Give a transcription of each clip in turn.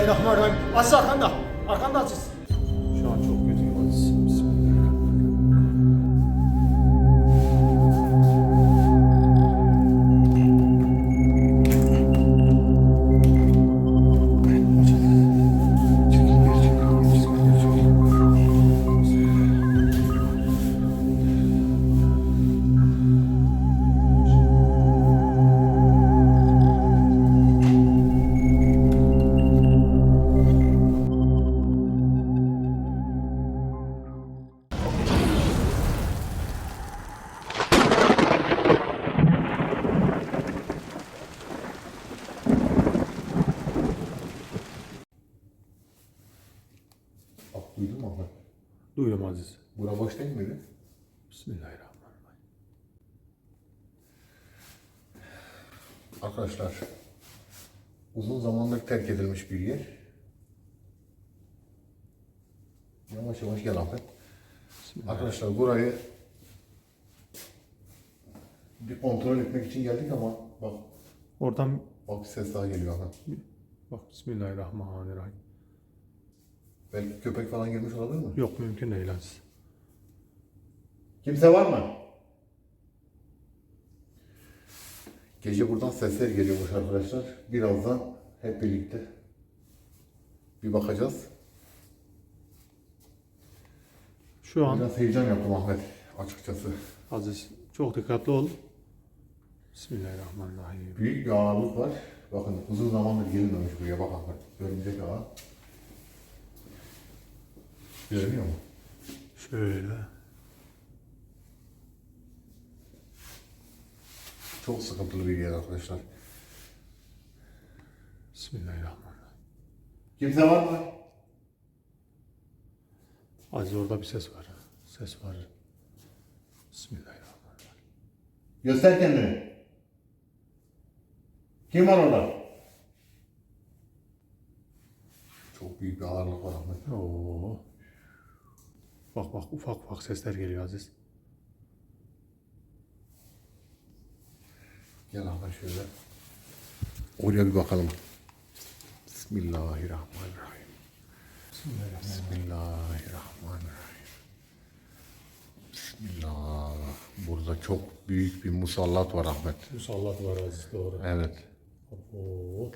Bismillahirrahmanirrahim. Aziz arkanda. Arkanda Aziz. Duydum Aziz. Bura boş değil miydi? Bismillahirrahmanirrahim. Arkadaşlar uzun zamandır terk edilmiş bir yer. Yavaş yavaş gel Ahmet. Arkadaşlar burayı bir kontrol etmek için geldik ama bak Oradan bak ses daha geliyor Ahmet. bak Bismillahirrahmanirrahim. Belki köpek falan girmiş olabilir mi? Yok mümkün değil Aziz. Kimse var mı? Gece buradan sesler geliyormuş arkadaşlar. Birazdan hep birlikte bir bakacağız. Şu an Biraz heyecan yaptım Ahmet açıkçası. Aziz çok dikkatli ol. Bismillahirrahmanirrahim. Büyük bir ağırlık var. Bakın uzun zamandır gelinmemiş buraya bak Ahmet. Örümcek ağa. Görünüyor mu? Şöyle. Çok sıkıntılı bir yer arkadaşlar. Bismillahirrahmanirrahim. Kimse var mı? Aziz orada bir ses var. Ses var. Bismillahirrahmanirrahim. Göster kendini. Kim var orada? Çok büyük bir ağırlık var Ahmet. Oo. Bak bak ufak ufak sesler geliyor Aziz. Gel Ahmet şöyle. Oraya bir bakalım. Bismillahirrahmanirrahim. Bismillahirrahmanirrahim. Bismillah. Burada çok büyük bir musallat var Ahmet. Musallat var Aziz doğru. Evet. Oo.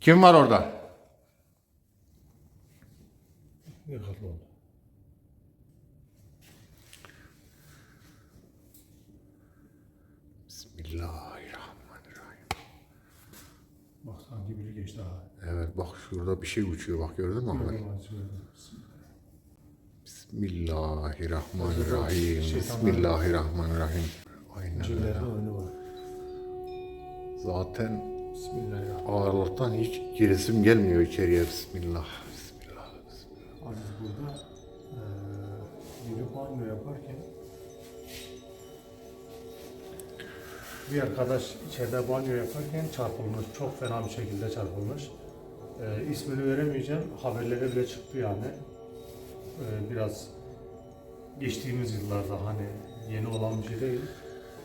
Kim var orada? Dikkatli ol. Bismillahirrahmanirrahim. Bak sanki biri geçti ha. Evet bak şurada bir şey uçuyor bak gördün mü Ahmet? Bismillahirrahmanirrahim. Şeytanlar- Bismillahirrahmanirrahim. Aynen öyle. Zaten ağırlıktan hiç giresim gelmiyor içeriye. Bismillah. Bismillah. Bismillah. Aziz burada eee biri banyo yaparken bir arkadaş içeride banyo yaparken çarpılmış. Çok fena bir şekilde çarpılmış. Eee ismini veremeyeceğim. Haberlere bile çıktı yani. Eee, biraz geçtiğimiz yıllarda hani yeni olan bir şey değil.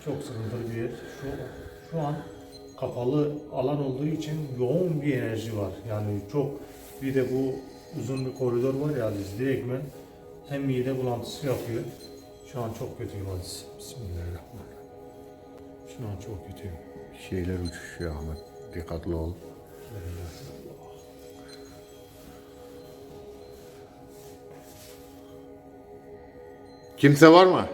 Çok sıkıntılı bir yer. Şu, şu an kapalı alan olduğu için yoğun bir enerji var. Yani çok bir de bu uzun bir koridor var ya Aziz direktmen hem mide bulantısı yapıyor. Şu an çok kötüyüm Aziz. Bismillahirrahmanirrahim. Şu an çok kötüyüm. Şeyler uçuşuyor Ahmet. Dikkatli ol. Kimse var mı?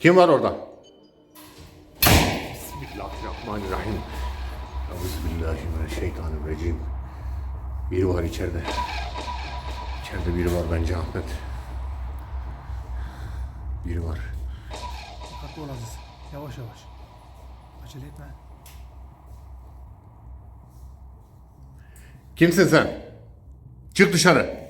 Kim var orada? Bismillahirrahmanirrahim. Euzubillahimineşşeytanirracim. Biri var içeride. İçeride biri var bence Ahmet. Biri var. Dikkatli ol Aziz. Yavaş yavaş. Acele etme. Kimsin sen? Çık dışarı.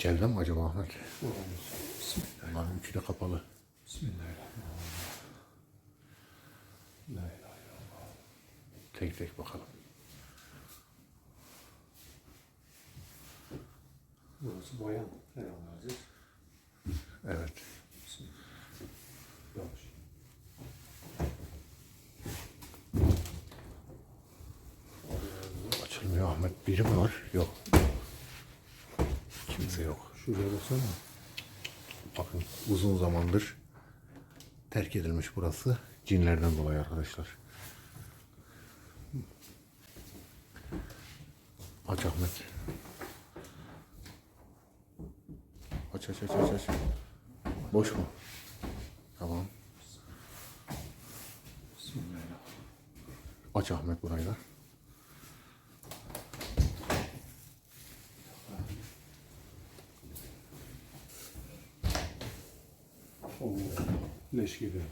İçeride mi acaba Ahmet? Bismillah. Bunların üçü de kapalı. Bismillahirrahmanirrahim. Tek tek bakalım. Burası bayan herhalde. Evet. Yavaş. Açılmıyor Ahmet. Biri mi var? Yok. Kimse yok. Şuraya baksana. Bakın uzun zamandır terk edilmiş burası. Cinlerden dolayı arkadaşlar. Aç Ahmet. Aç aç aç aç aç. Boş mu? Tamam. Aç Ahmet burayı da. Oo, leş gibi.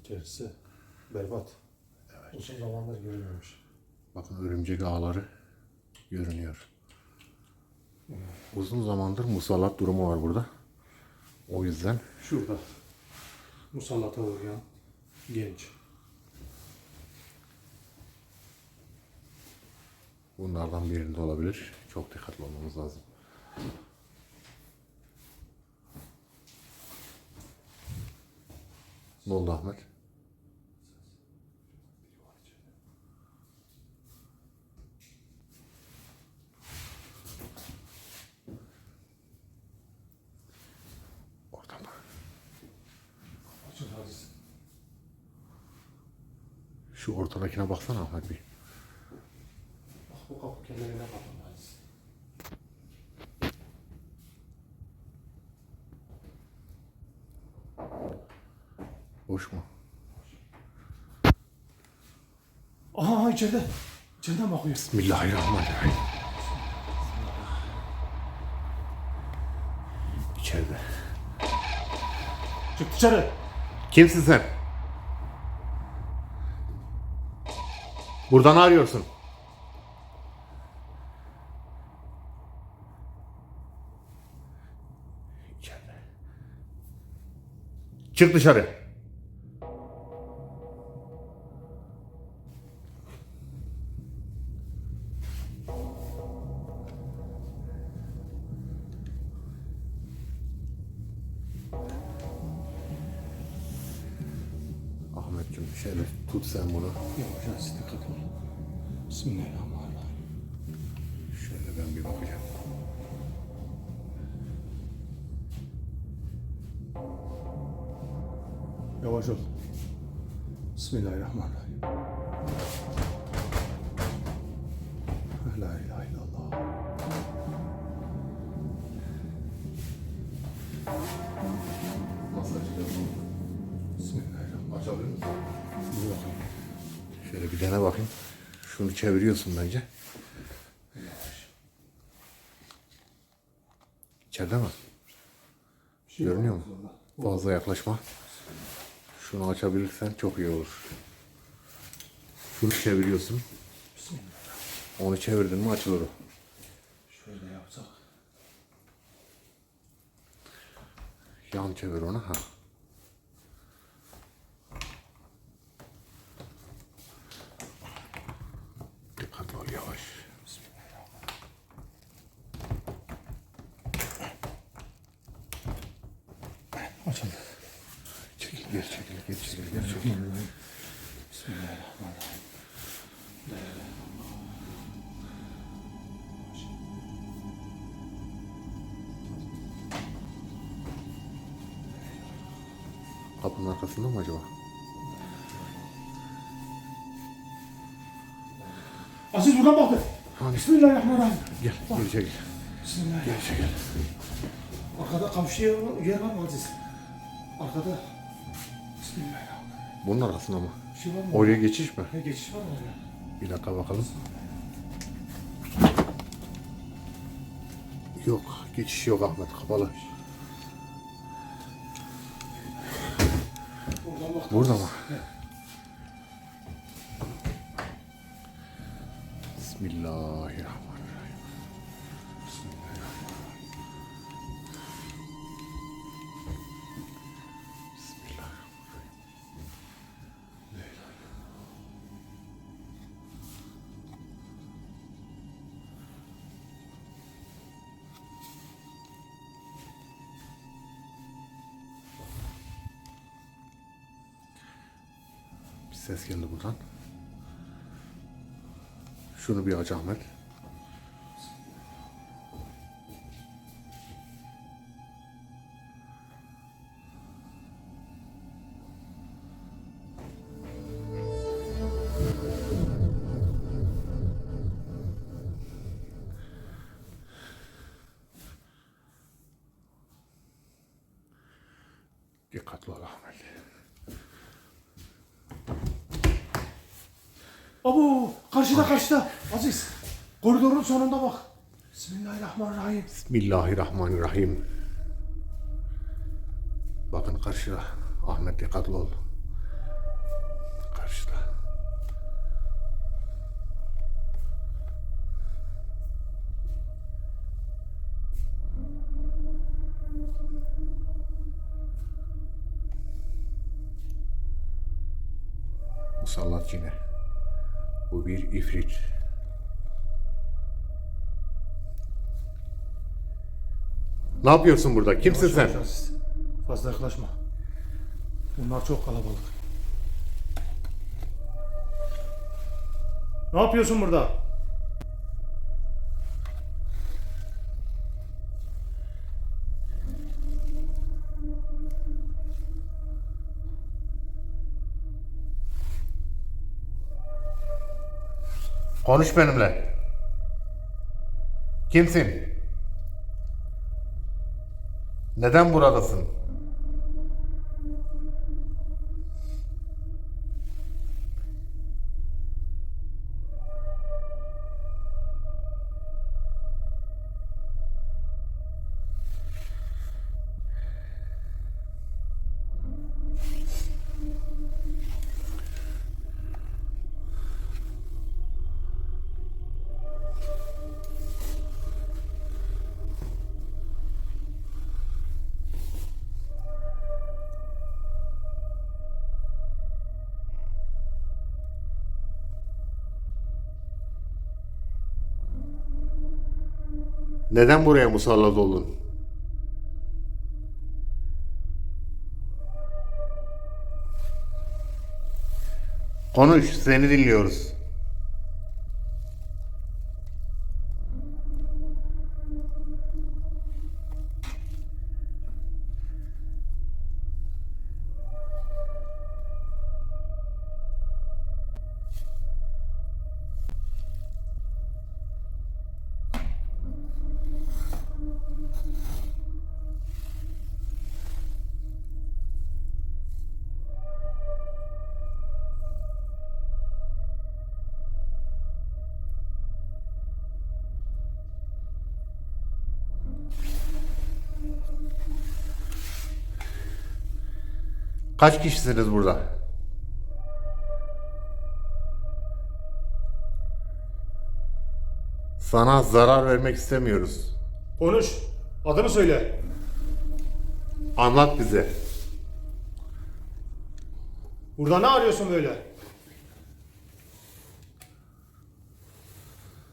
İçerisi berbat. Evet. Uzun zamandır görülmemiş. Bakın örümcek ağları görünüyor. Uzun zamandır musallat durumu var burada. O yüzden Şurada musallata uğrayan genç. bunlardan birinde olabilir. Çok dikkatli olmamız lazım. Ne oldu Ahmet? Orada mı? Şu ortadakine baksana Ahmet bir. Bak bu kapı kenarına kapandı Aziz. Boş mu? Aha içeride. İçeriden bakıyor. Bismillahirrahmanirrahim. İçeride. Çık dışarı. Kimsin sen? Burada ne arıyorsun? İçeride. Çık dışarı. Yavaş ol. Bismillahirrahmanirrahim. La ilahe illallah. Açacağız bunu? Bismillahirrahmanirrahim. Açabilir misin? Dur. Şöyle bir dene bakayım. Şunu çeviriyorsun bence. İçeride mi? Şey Görünüyor mu? Fazla yaklaşma. Şunu açabilirsen çok iyi olur. Şunu çeviriyorsun. Onu çevirdin mi açılır o. Şöyle yapsak. Yan çevir onu. Ha. Dikkatli ol yavaş. Açıldı. Geri çekil, geri çekil, geri çekil. Bismillahirrahmanirrahim. Kapının arkasında mı acaba? Aziz buradan baktı. Hani Bismillahirrahmanirrahim. gel, geri çekil. Bismillah. Geri çekil. Arkada kamçı yer var mı Aziz? Arkada. Bismillahirrahmanirrahim. Bunun arkasında mı? Bir şey var mı? Oraya geçiş mi? Ne geçiş var mı oraya? Bir dakika bakalım. Yok, geçiş yok Ahmet, kapalı. Burada mı? Bismillahirrahmanirrahim. Ses geldi buradan. Şunu bir aç Ahmet. Dikkatli ol Ahmet. Abo karşıda karşıda Aziz. Koridorun sonunda bak. Bismillahirrahmanirrahim. Bismillahirrahmanirrahim. Bakın karşıda. Ahmet dikkatli ol. İfrit. Ne yapıyorsun burada? Kimsin sen? Yavaş. Fazla yaklaşma. Bunlar çok kalabalık. Ne yapıyorsun burada? Konuş benimle. Kimsin? Neden buradasın? Neden buraya musallat oldun? Konuş, seni dinliyoruz. Kaç kişisiniz burada? Sana zarar vermek istemiyoruz. Konuş. Adını söyle. Anlat bize. Burada ne arıyorsun böyle?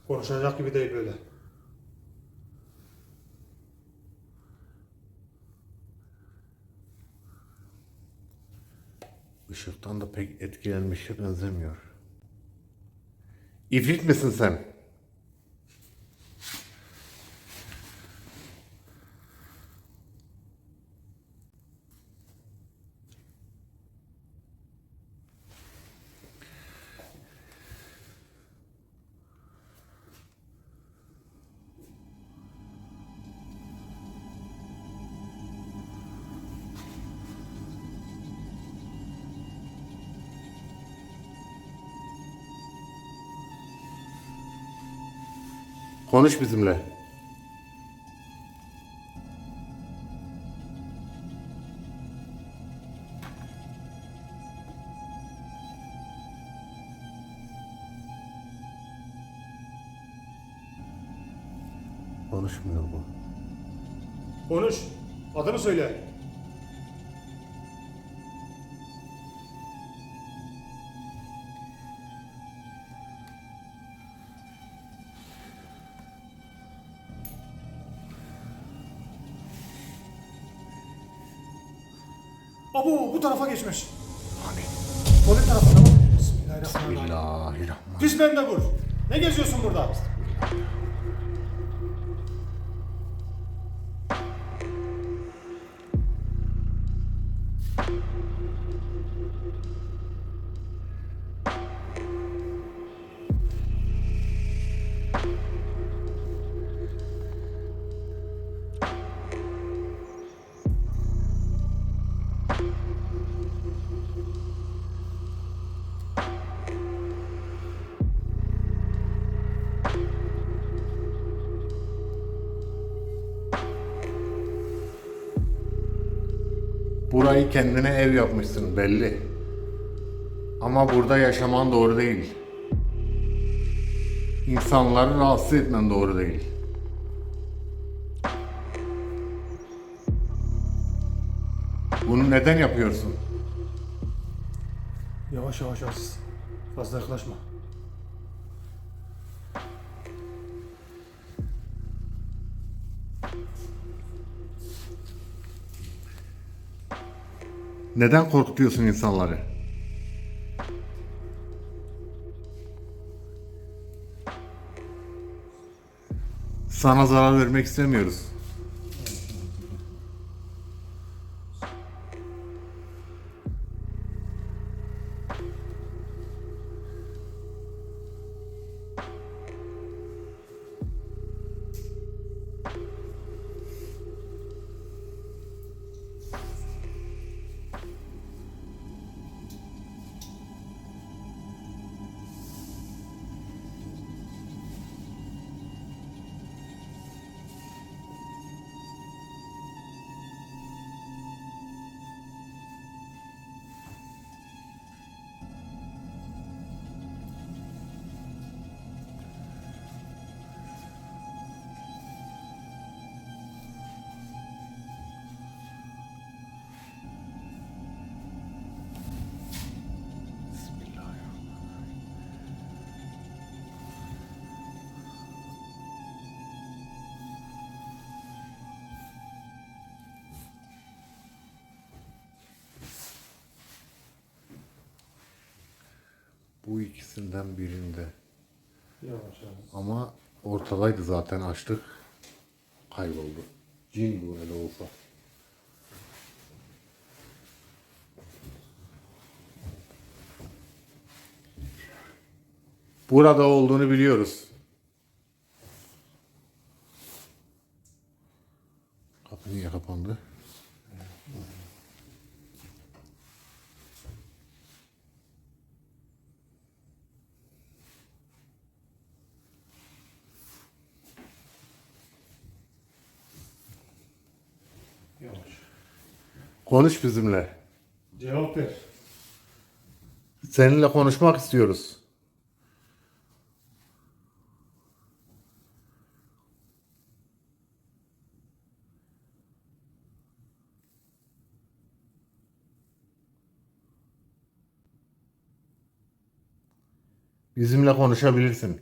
Konuşacak gibi değil böyle. Işıktan da pek etkilenmişe benzemiyor. İfrit misin sen? Konuş bizimle. Konuşmuyor bu. Konuş. Adını söyle. Tarafa geçmiş. Hani? Tuvalet tarafına bak. Bismillahirrahmanirrahim. Bismillahirrahmanirrahim. Pis mendebur. Ne geziyorsun burada? Burayı kendine ev yapmışsın belli. Ama burada yaşaman doğru değil. İnsanları rahatsız etmen doğru değil. Bunu neden yapıyorsun? Yavaş yavaş Aziz. Fazla yaklaşma. Neden korkutuyorsun insanları? Sana zarar vermek istemiyoruz. Bu ikisinden birinde. Yavaş yavaş. Ama ortadaydı zaten açtık. Kayboldu. Cin bu öyle olsa. Burada olduğunu biliyoruz. Kapı niye kapandı? Yavaş. Konuş bizimle. Cevap ver. Seninle konuşmak istiyoruz. Bizimle konuşabilirsin.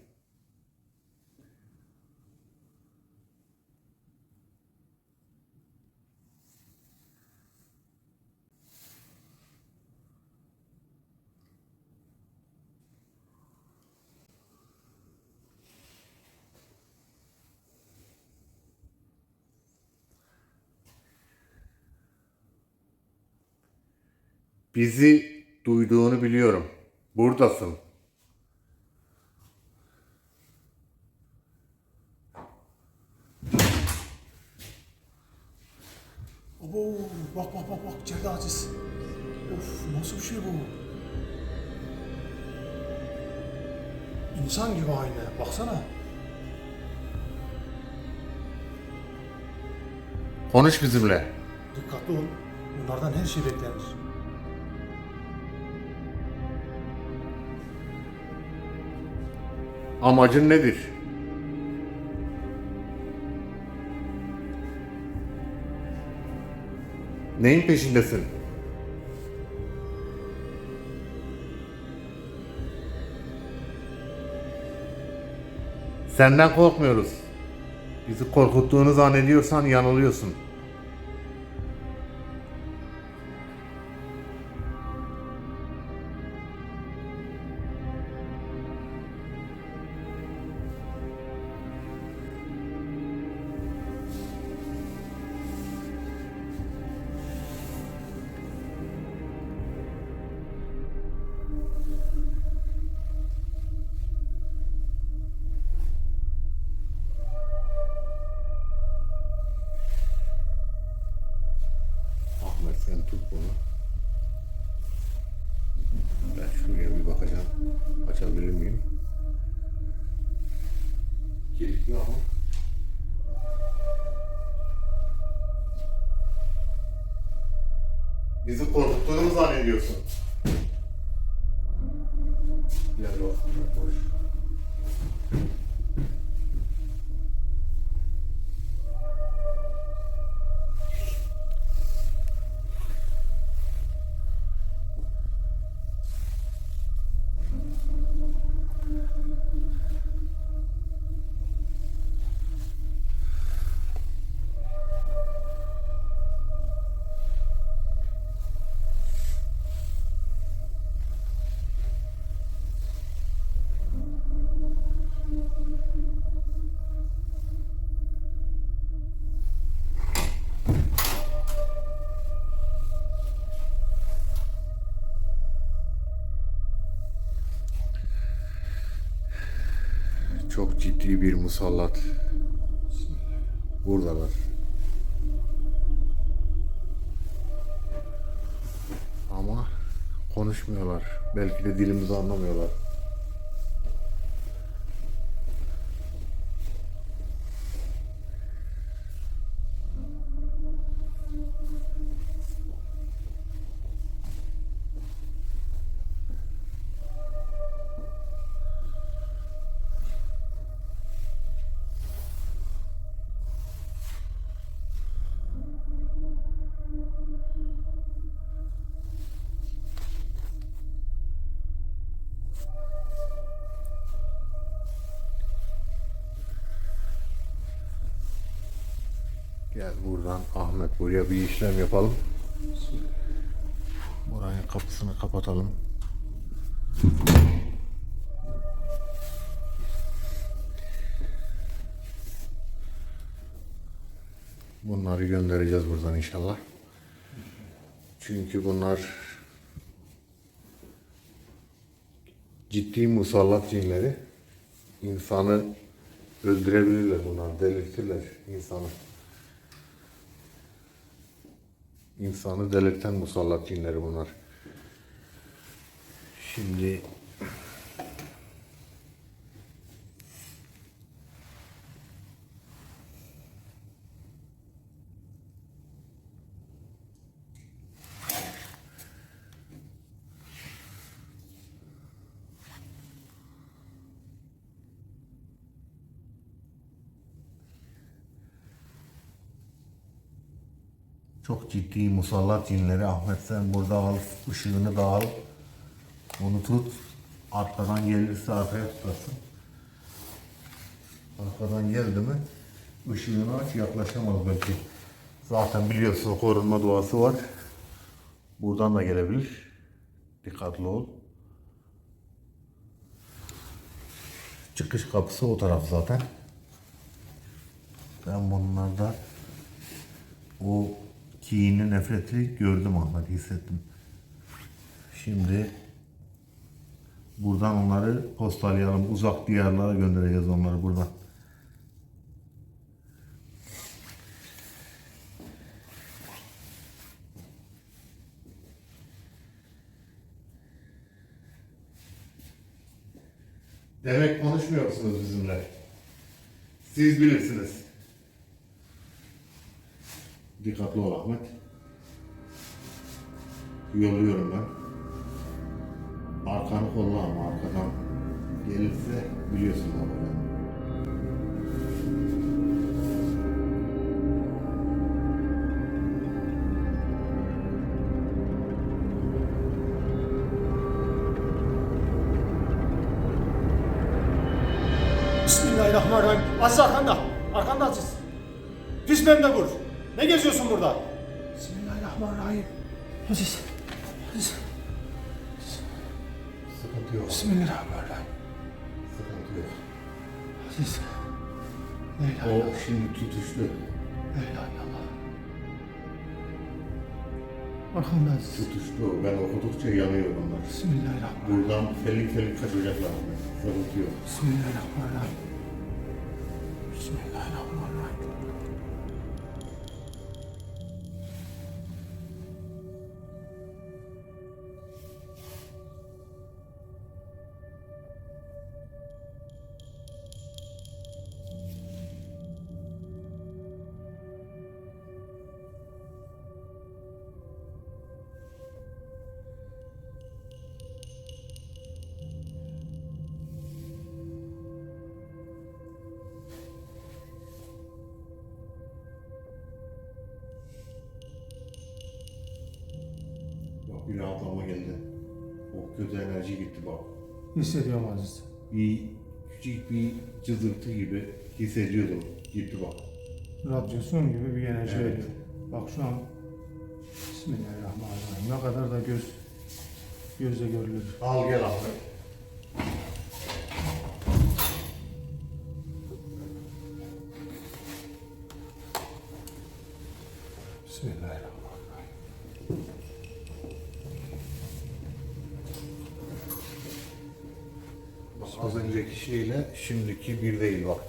Bizi duyduğunu biliyorum. Buradasın. Abo, bak bak bak bak içeride Aziz. Of nasıl bir şey bu? İnsan gibi aynı. Baksana. Konuş bizimle. Dikkatli ol. Bunlardan her şey beklenir. Amacın nedir? Neyin peşindesin? Senden korkmuyoruz. Bizi korkuttuğunu zannediyorsan yanılıyorsun. Bizi korkuttuğunu mu zannediyorsun? Gel boş. Çok ciddi bir musallat. Buradalar. Ama konuşmuyorlar. Belki de dilimizi anlamıyorlar. Gel buradan Ahmet buraya bir işlem yapalım. Buranın kapısını kapatalım. Bunları göndereceğiz buradan inşallah. Çünkü bunlar ciddi musallat cinleri. İnsanı öldürebilirler bunlar, delirtirler insanı. İnsanı delirten musallat cinleri bunlar. Şimdi Çok ciddi musallat cinleri. Ahmet sen burada al, ışığını da al. Onu tut. Arkadan gelirse arkaya tutasın. Arkadan geldi mi ışığını aç yaklaşamaz belki. Zaten biliyorsun korunma duası var. Buradan da gelebilir. Dikkatli ol. Çıkış kapısı o taraf zaten. Ben bunlarda o kini, nefreti gördüm Ahmet, hissettim. Şimdi buradan onları postalayalım. Uzak diyarlara göndereceğiz onları buradan. Demek konuşmuyorsunuz bizimle. Siz bilirsiniz. Dikkatli ol Ahmet. Yolluyorum ben. Arkanı kolla ama arkadan gelirse biliyorsun ne yapacağını. Bismillahirrahmanirrahim. Aziz arkanda. Arkanda Aziz. Düz bende vur. Ne geziyorsun burada? Bismillahirrahmanirrahim. Aziz. Aziz. Sıkıntı yok. Bismillahirrahmanirrahim. Sıkıntı yok. Aziz. La ilahe O şimdi tutuştu. La ilahe illallah. Arkanda Aziz. Tutuştu. Ben okudukça yanıyor onlar. Bismillahirrahmanirrahim. Buradan felik felik kaçacaklar. Sıkıntı yok. Bismillahirrahmanirrahim. Bismillahirrahmanirrahim. Hissediyorum Aziz. Bir küçük bir cızırtı gibi hissediyordum. Gitti bak. Radyasyon gibi bir enerji Evet. veriyor. Bak şu an Bismillahirrahmanirrahim. Ne kadar da göz gözle görülür. Al gel abi. Şimdiki bir değil bak.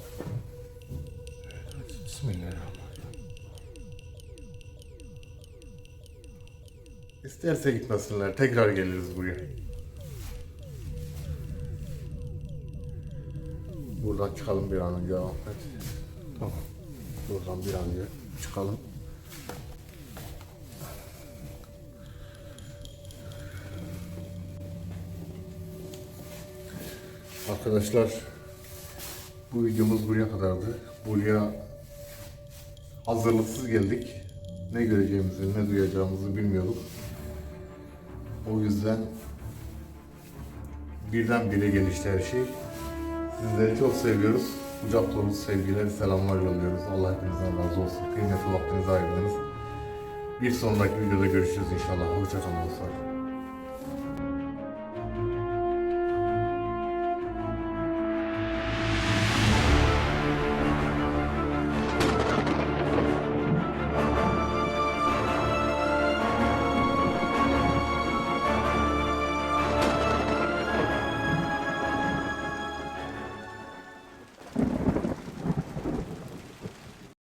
Bismillahirrahmanirrahim. İsterse gitmesinler. Tekrar geliriz buraya. Buradan çıkalım bir an önce Ahmet. Tamam. Buradan bir an önce çıkalım. Arkadaşlar bu videomuz buraya kadardı. Buraya hazırlıksız geldik. Ne göreceğimizi, ne duyacağımızı bilmiyorduk. O yüzden birdenbire gelişti her şey. Sizleri çok seviyoruz. Kucak dolusu sevgiler, selamlar yolluyoruz. Allah hepinizden razı olsun. Kıymetli vaktinizi ayırdınız. Bir sonraki videoda görüşürüz inşallah. Hoşçakalın dostlar.